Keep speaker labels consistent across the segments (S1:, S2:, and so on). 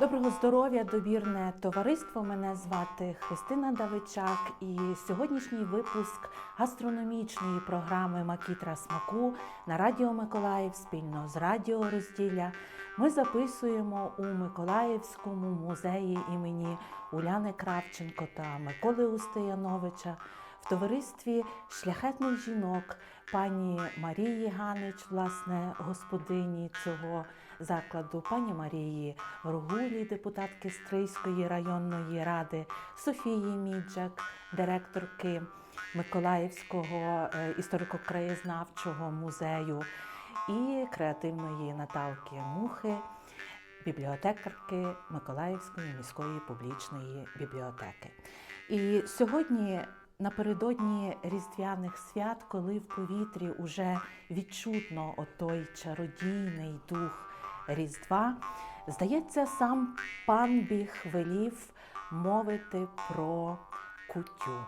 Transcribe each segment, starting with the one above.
S1: Доброго здоров'я, добірне товариство. Мене звати Христина Давичак, і сьогоднішній випуск гастрономічної програми Макітра смаку на Радіо Миколаїв спільно з Радіо Розділля. Ми записуємо у Миколаївському музеї імені Уляни Кравченко та Миколи Устияновича товаристві шляхетних жінок пані Марії Ганич, власне, господині цього закладу, пані Марії Рогулі, депутатки Стрийської районної ради, Софії Міджак, директорки Миколаївського е, історико-краєзнавчого музею і креативної Наталки Мухи, бібліотекарки Миколаївської міської публічної бібліотеки. І сьогодні напередодні різдвяних свят, коли в повітрі уже відчутно отой чародійний дух Різдва, здається, сам пан біг велів мовити про куттю.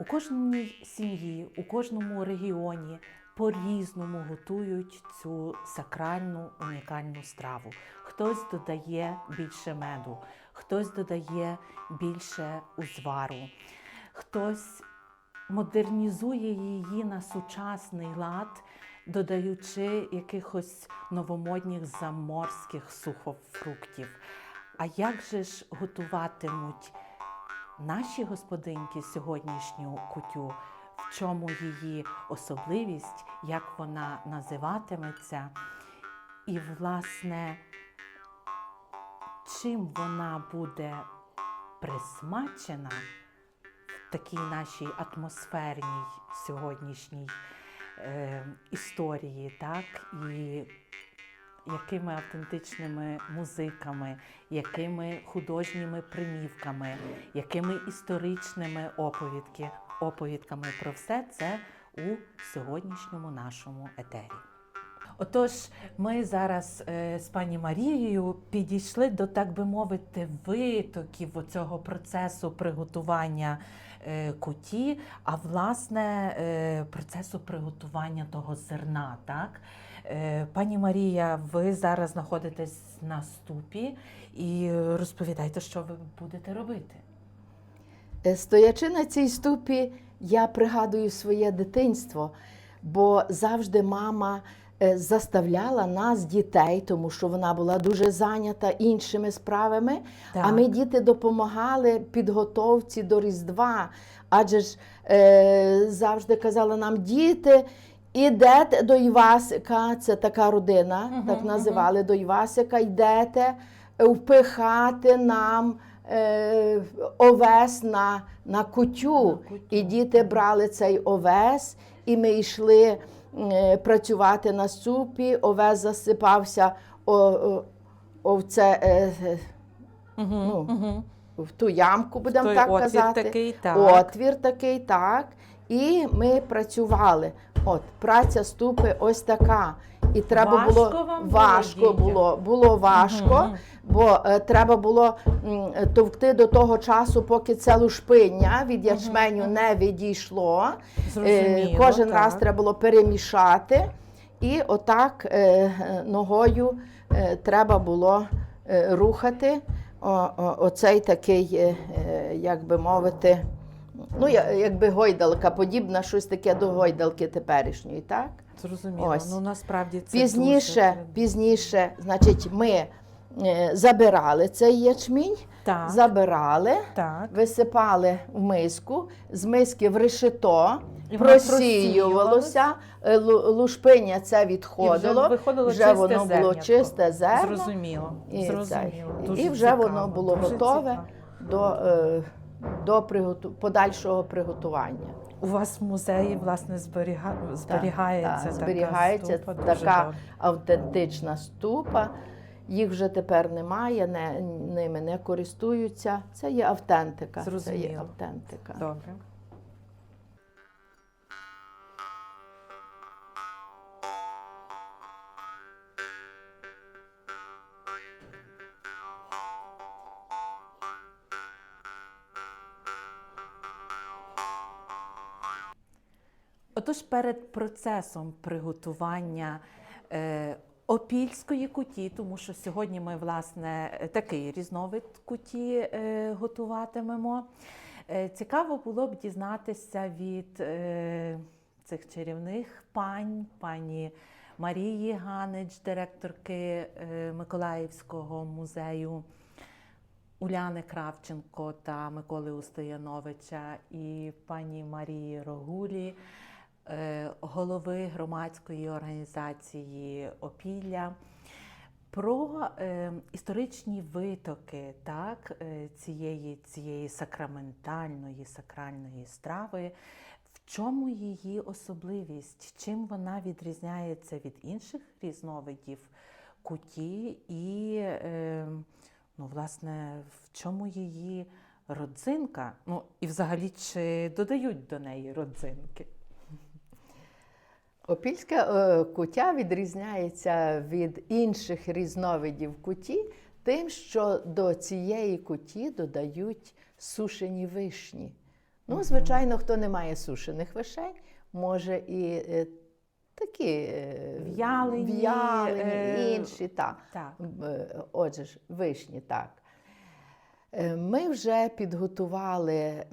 S1: У кожній сім'ї, у кожному регіоні по-різному готують цю сакральну унікальну страву. Хтось додає більше меду, хтось додає більше узвару, хтось модернізує її на сучасний лад, додаючи якихось новомодних заморських сухофруктів. А як же ж готуватимуть наші господинки сьогоднішню кутю? В чому її особливість, як вона називатиметься, і, власне, чим вона буде присмачена такій нашій атмосферній сьогоднішній е, історії, так? І якими автентичними музиками, якими художніми примівками, якими історичними оповідки, оповідками про все це у сьогоднішньому нашому етері. Отож, ми зараз е, з пані Марією підійшли до, так би мовити, витоків цього процесу приготування е, куті, а власне е, процесу приготування того зерна. Так? Пані Марія, ви зараз знаходитесь на ступі і розповідайте, що ви будете робити.
S2: Стоячи на цій ступі, я пригадую своє дитинство, бо завжди мама заставляла нас, дітей, тому що вона була дуже зайнята іншими справами.
S1: Так.
S2: А ми, діти, допомагали підготовці до Різдва. Адже ж е, завжди казала нам діти. Ідете до Івасика, це така родина,
S1: Мгм,
S2: так називали до Івасика, йдете впихати нам е, овес на, на кутю.
S1: На кутю.
S2: І діти брали цей овес, і ми йшли е, працювати на супі, овес засипався о, о, о в е, е,
S1: Угу,
S2: Ну,
S1: угу.
S2: в ту ямку, будемо так
S1: отвір
S2: казати.
S1: такий, так.
S2: Отвір такий, так. І ми працювали. От, праця ступи ось така. І треба
S1: Важко
S2: було
S1: вам
S2: важко було, було важко,
S1: Мгм.
S2: Бо е, треба було товкти до того часу, поки це лушпиння від ячменю не відійшло. Е,
S1: Зрозуміло,
S2: Кожен раз треба було перемішати, і отак е, е, ногою е, треба було е, рухати оцей такий, е, е, як би мовити, ну, якби гойдалка, подібна щось таке до гойдалки теперішньої, так?
S1: Зрозуміло.
S2: Ось.
S1: Ну насправді це
S2: Пізніше,
S1: дуже...
S2: пізніше, значить, ми е, забирали цей ячмінь,
S1: Так,
S2: забирали,
S1: так.
S2: висипали в миску, з миски в решето,
S1: І
S2: просіювалося, е, лушпиня це
S1: І
S2: відходило,
S1: вже виходило
S2: вже
S1: чисте
S2: воно було чисте зерно.
S1: Зрозуміло.
S2: І,
S1: Зрозуміло. Дуже
S2: і вже
S1: цікаво,
S2: воно було
S1: дуже
S2: готове
S1: цікаво.
S2: до, е, до приготу... подальшого приготування.
S1: У вас в музеї власне зберіга... зберігається,
S2: так,
S1: така
S2: зберігається
S1: ступа, дуже
S2: така автентична ступа. Їх вже тепер немає, не, ними не користуються. Це є автентика. Це є автентика.
S1: Добре. Отож, перед процесом приготування е, опільської куті, тому що сьогодні ми, власне, такий різновид куті е, готуватимемо. Е, цікаво було б дізнатися від е, цих чарівних пань, пані Марії Ганич, директорки Миколаївського музею. Уляни Кравченко та Миколи Устояновича і пані Марії Рогулі, голови громадської організації Опілля. Про е, історичні витоки так, е, цієї, цієї сакраментальної, сакральної страви, в чому її особливість, чим вона відрізняється від інших різновидів куті і, е, ну, власне, в чому її родзинка? Ну, і взагалі, чи додають до неї родзинки?
S2: Опільська е, кутя відрізняється від інших різновидів куті тим, що до цієї куті додають сушені вишні. Ну, звичайно, хто не має сушених вишень, може і е, такі е,
S1: В'ялені,
S2: в'ялені
S1: е,
S2: інші. Так.
S1: Так.
S2: Отже ж, вишні, так. Ми вже підготували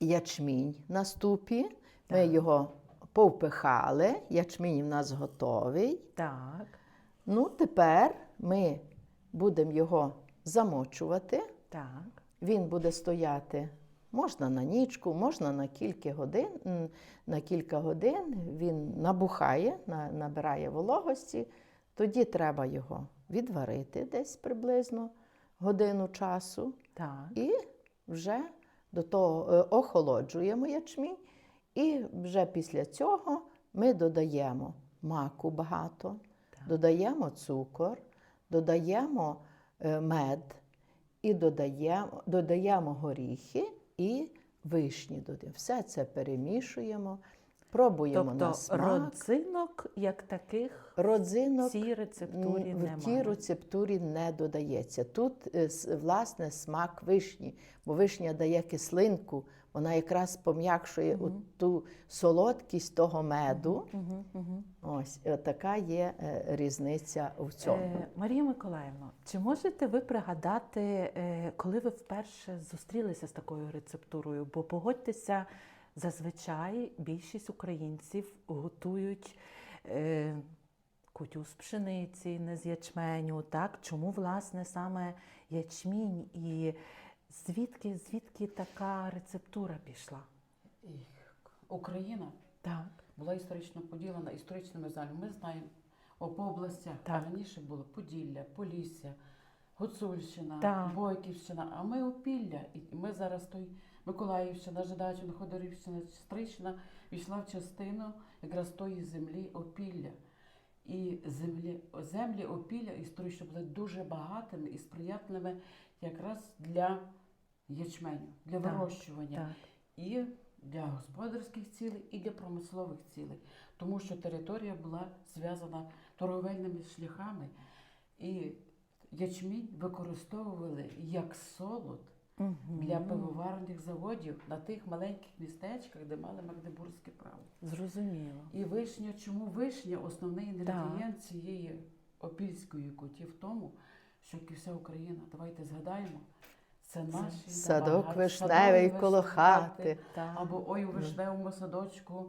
S2: ячмінь на ступі. Ми його повпихали, ячмінь у нас готовий.
S1: Так,
S2: Ну, тепер ми будемо його замочувати.
S1: так.
S2: Він буде стояти можна на нічку, можна на кілька годин. На кілька годин він набухає, набирає вологості. Тоді треба його відварити десь приблизно годину часу.
S1: Так.
S2: І вже до того е, охолоджуємо ячмінь. І вже після цього ми додаємо маку багато, додаємо цукор, додаємо е, мед і додаємо, додаємо горіхи і вишні. Все це перемішуємо, пробуємо
S1: Тобто
S2: на смак.
S1: родзинок як таких
S2: Родзинок
S1: в цій рецептурі немає.
S2: В тій рецептурі не додається. Тут е, власне смак вишні, бо вишня дає кислинку, вона якраз пом'якшує
S1: Мгм.
S2: ту солодкість того меду.
S1: Мгм, мгм.
S2: Ось така є е, різниця в цьому.
S1: Е, Марія Миколаївна, чи можете ви пригадати, е, коли ви вперше зустрілися з такою рецептурою? Бо погодьтеся, зазвичай більшість українців готують е, кутю з пшениці, не з ячменю. Так? Чому власне саме ячмінь і звідки, звідки така рецептура пішла?
S3: Україна
S1: Так,
S3: була історично поділена історичними землями. Ми знаємо о, по областях.
S1: Так.
S3: А раніше було Поділля, Полісся, Гуцульщина,
S1: Так.
S3: Бойківщина, а ми Опілля. І ми зараз той Миколаївщина, Жидачина, Ходорівщина, Стрийщина війшла в частину якраз тої землі Опілля. І землі, землі Опілля історично були дуже багатими і сприятливими якраз для ячменю, для
S1: Так,
S3: вирощування
S1: так.
S3: і для господарських цілей, і для промислових цілей, тому що територія була зв'язана торговельними шляхами, і ячмінь використовували як солод
S1: Мгм.
S3: для пивоварних заводів на тих маленьких містечках, де мали Магдебурзьке право.
S1: Зрозуміло.
S3: І вишня, чому вишня основний інгредієнт цієї опільської куті в тому, що як і вся Україна, давайте згадаємо, це наші
S2: Садок вишневий коло
S3: хати,
S2: хати.
S3: Або ой у вишневому садочку.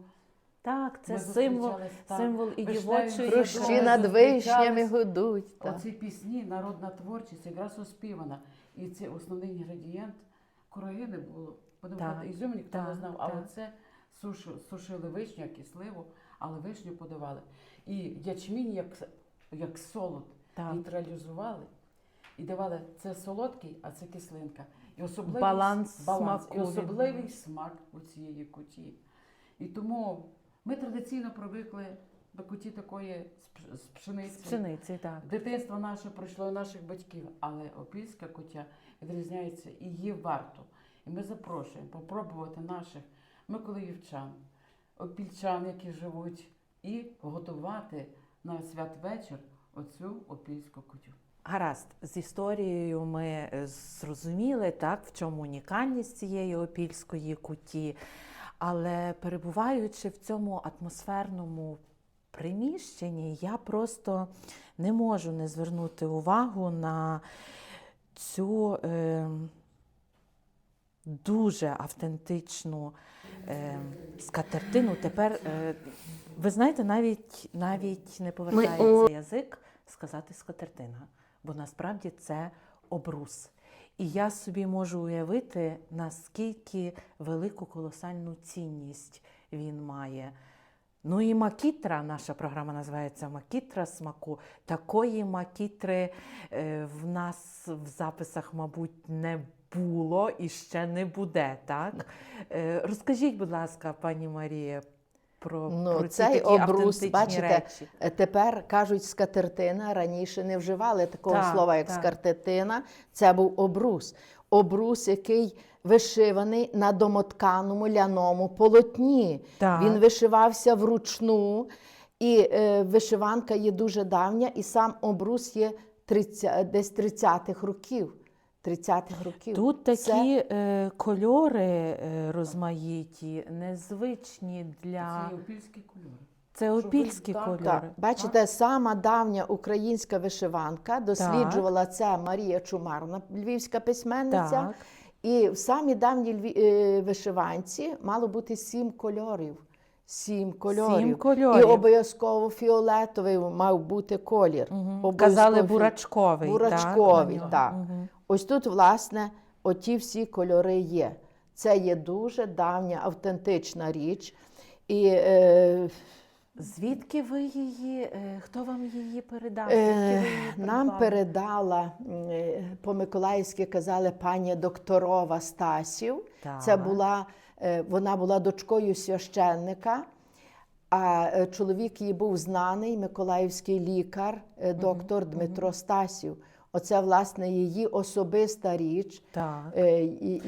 S1: Так, це
S3: Ми
S1: символ,
S3: так.
S1: символ і дівочої
S3: Хрущі
S2: Хрущі над вишнями гудуть.
S3: Оці пісні, народна творчість якраз оспівана. І це основний інгредієнт. Короги не було. Будемо
S1: Так,
S3: казати, ізюм ніхто не
S1: так,
S3: знав, а
S1: так.
S3: оце сушу, сушили вишню, як і сливу, але вишню подавали. І ячмінь як, як солод
S1: Так.
S3: нейтралізували. І давали це солодкий, а це кислинка. І особливий
S1: Баланс
S3: с- баланс
S1: смаку
S3: і особливий
S1: відбувається.
S3: смак у цієї куті. І тому ми традиційно привикли куті такої з пшениці.
S1: З пшениці, так.
S3: Дитинство наше пройшло у наших батьків, але опільська кутя відрізняється і її варто. І ми запрошуємо попробувати наших миколаївчан, опільчан, які живуть, і готувати на святвечір оцю опільську кутю.
S1: Гаразд, з історією ми е, зрозуміли, так, в чому унікальність цієї опільської куті. Але перебуваючи в цьому атмосферному приміщенні я просто не можу не звернути увагу на цю е, дуже автентичну е, скатертину. Тепер, е, ви знаєте, навіть, навіть не повертається язик сказати скатертина, бо насправді це обрус. І я собі можу уявити, наскільки велику колосальну цінність він має. Ну і макітра, наша програма називається Макітра смаку. Такої макітри е, в нас в записах, мабуть, не було і ще не буде. Так? Е, розкажіть, будь ласка, пані Марія, про,
S2: Ну,
S1: про
S2: цей
S1: такі
S2: обрус, бачите,
S1: речі.
S2: Е, Тепер кажуть скатертина. Раніше не вживали такого
S1: Так,
S2: слова, як
S1: так.
S2: скатертина. Це був обрус. Обрус, який вишиваний на домотканому ляному полотні.
S1: Так.
S2: Він вишивався вручну, і е, вишиванка є дуже давня, і сам обрус є 30, десь 30-х років. 30-х років.
S1: Тут
S2: Це-
S1: такі е, кольори е, розмаїті, незвичні для
S3: Це опільські кольори.
S1: це опільські
S3: так,
S1: кольори.
S2: Так, бачите, сама давня українська вишиванка досліджувала це Марія Чумарна, львівська письменниця.
S1: Так.
S2: І в самій давній е, вишиванці мало бути сім кольорів. Сім кольорів.
S1: Сім кольорів.
S2: І обов'язково фіолетовий мав бути колір. Обов'язково
S1: Казали бурачковий.
S2: Бурачковий,
S1: так.
S2: так.
S1: Мгм.
S2: Ось тут, власне, оті всі кольори є. Це є дуже давня, автентична річ. І е,
S1: Звідки ви її, е, хто вам її передав?
S2: Е,
S1: Звідки ви її
S2: Нам передала е, по-миколаївськи казали пані докторова Стасів.
S1: Так.
S2: Це була, вона була дочкою священника, а чоловік її був знаний миколаївський лікар, доктор Дмитро Стасів. Оце, власне, її особиста річ.
S1: Так.
S2: Е,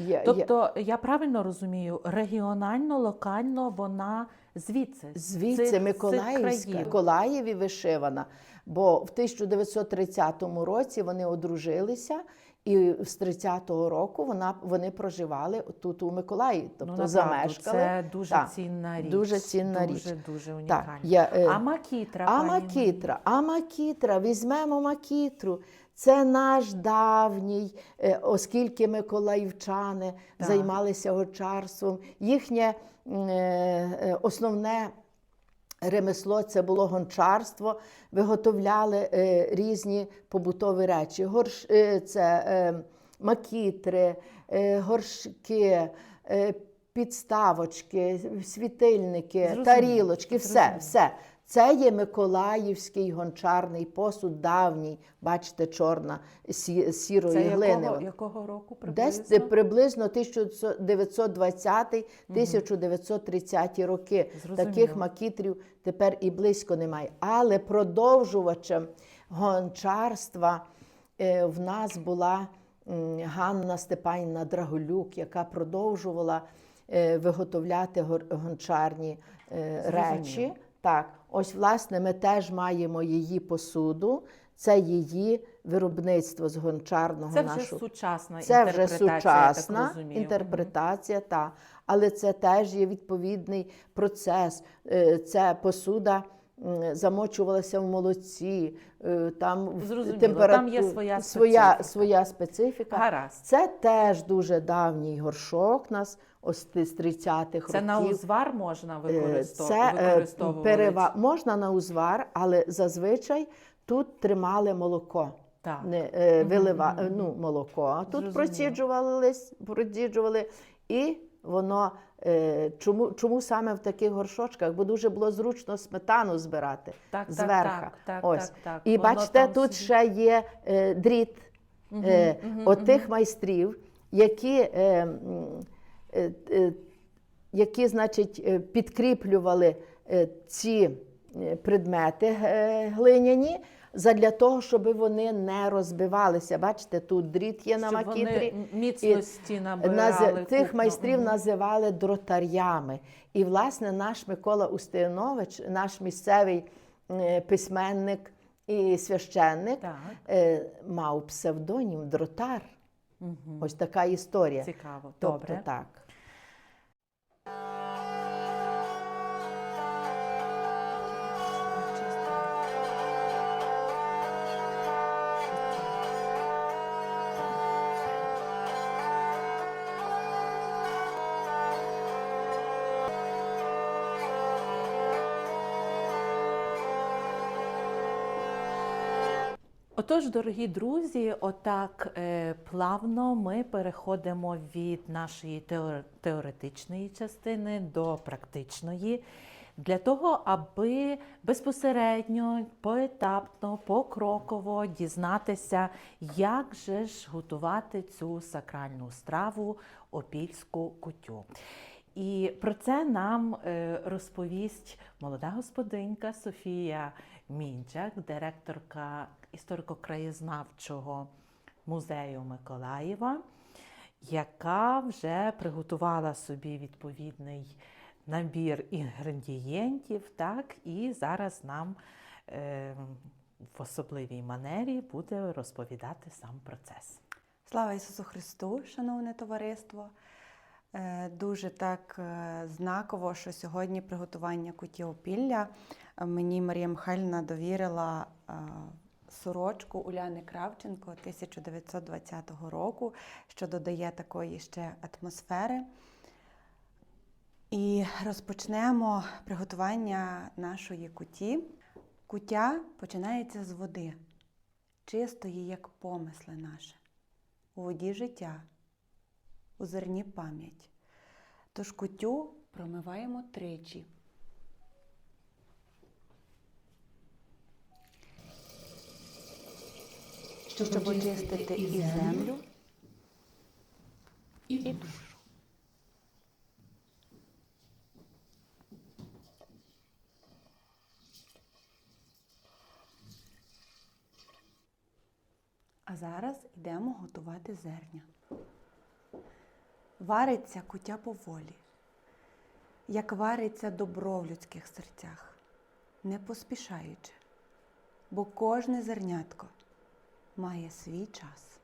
S2: я-
S1: Тобто, я правильно розумію, регіонально, локально вона звідси.
S2: Звідси
S1: цих-
S2: Миколаївська,
S1: цих.
S2: Миколаєві вишивана. Бо в 1930 році вони одружилися, і з 30-го року вона, вони проживали тут у Миколаєві, тобто
S1: ну,
S2: замешкали.
S1: Це дуже
S2: Так,
S1: цінна річ.
S2: дуже цінна річ.
S1: Дуже, дуже
S2: Так, я, е,
S1: А макітра,
S2: а макітра, а макітра, візьмемо макітру. Це наш давній, е, оскільки миколаївчани
S1: Так.
S2: займалися гончарством. Їхнє е, е, основне ремесло це було гончарство, виготовляли різні побутові речі. Горш, це макітри, горшки, підставочки, світильники,
S1: Зрозуміло,
S2: тарілочки, все, все. Це є Миколаївський гончарний посуд, давній, бачите, чорна сі- сірої
S1: Це
S2: глини.
S1: якого, якого року приблизно?
S2: е, приблизно 1920-1930 роки.
S1: Зрозуміло.
S2: Таких макітрів тепер і близько немає. Але продовжувачем гончарства е, в нас була Ганна Степанівна Драголюк, яка продовжувала е, виготовляти гончарні е,
S1: Зрозуміло.
S2: речі. Так, ось власне ми теж маємо її посуду. Це її виробництво з гончарного
S1: Це вже
S2: нашого.
S1: сучасна
S2: Це вже
S1: інтерпретація, я так розумію.
S2: інтерпретація, та. але це теж є відповідний процес. Е, Це посуда замочувалася в молоці, е, там
S1: Зрозуміло,
S2: температу-
S1: там є своя
S2: своя,
S1: специфіка.
S2: своя специфіка.
S1: Гаразд.
S2: Це теж дуже давній горшок нас ось з 30-х
S1: Це на узвар можна
S2: Е,
S1: використов...
S2: Це е,
S1: використовувати?
S2: перева... можна на узвар, але зазвичай тут тримали молоко.
S1: Так.
S2: Не, е, вилива... е, ну, молоко. Тут
S1: Зрозуміло.
S2: проціджували, проціджували, і воно чому, чому саме в таких горшочках? Бо дуже було зручно сметану збирати
S1: Так,
S2: зверха.
S1: так, так,
S2: Ось.
S1: так, так.
S2: І
S1: Воно
S2: бачите,
S1: там
S2: тут ще є е, дріт е, отих майстрів, які, е, е, е, які значить, е, підкріплювали е, ці е, предмети е, глиняні. Задля того, щоб вони не розбивалися. Бачите, тут дріт є на
S1: Щоб
S2: макітрі.
S1: вони міцності набирали.
S2: нази- Тих майстрів називали дротарями. І, власне, наш Микола Устинович, наш місцевий е, письменник і священник,
S1: Так.
S2: е, мав псевдонім Дротар.
S1: Мгм.
S2: Ось така історія.
S1: Цікаво.
S2: Тобто
S1: Добре.
S2: так.
S1: Отож, дорогі друзі, отак е, плавно ми переходимо від нашої теор- теоретичної частини до практичної. Для того, аби безпосередньо, поетапно, покроково дізнатися, як же ж готувати цю сакральну страву опільську кутю. І про це нам е, розповість молода господинька Софія Мінчак, директорка історико-краєзнавчого музею Миколаєва, яка вже приготувала собі відповідний набір інгредієнтів, так, і зараз нам е, в особливій манері буде розповідати сам процес.
S4: Слава Ісусу Христу, шановне товариство! Е, Дуже так е, знаково, що сьогодні приготування куті опілля мені Марія Михайлівна довірила е, сорочку Уляни Кравченко 1920 року, що додає такої ще атмосфери. І розпочнемо приготування нашої куті. Кутя починається з води, чистої, як помисли наше у воді життя, у зерні пам'ять. Тож кутю промиваємо тричі. Щоб очистити і землю, і душу. А зараз йдемо готувати зерня. Вариться куття поволі, як вариться добро в людських серцях, не поспішаючи, бо кожне зернятко має свій час.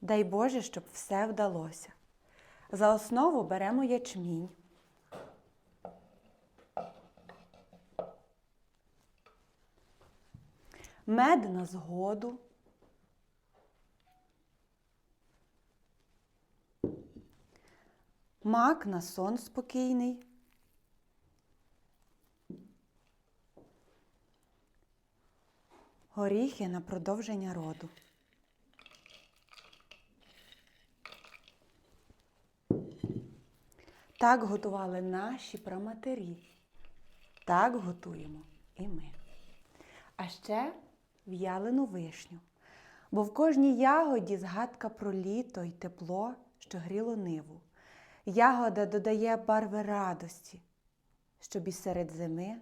S4: Дай Боже, щоб все вдалося. За основу беремо ячмінь. Мед на згоду. Мак на сон спокійний. Горіхи на продовження роду. Так готували наші праматері. Так готуємо і ми. А ще в'ялену вишню. Бо в кожній ягоді згадка про літо й тепло, що гріло ниву. Ягода додає барви радості, щоб і серед зими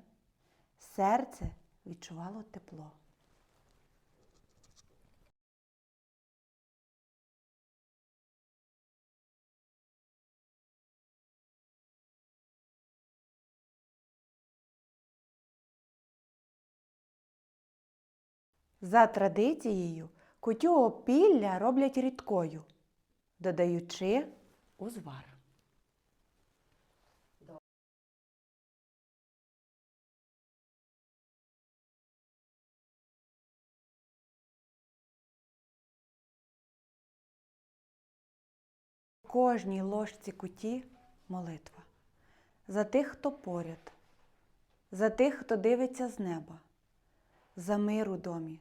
S4: серце відчувало тепло. За традицією, кутю опілля роблять рідкою, додаючи узвар. Кожній ложці куті молитва. За тих, хто поряд, за тих, хто дивиться з неба, за мир у домі,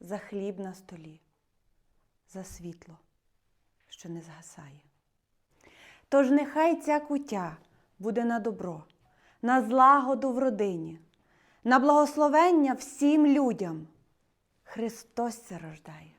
S4: за хліб на столі, за світло, що не згасає. Тож нехай ця кутя буде на добро, на злагоду в родині, на благословення всім людям. Христос це рождає.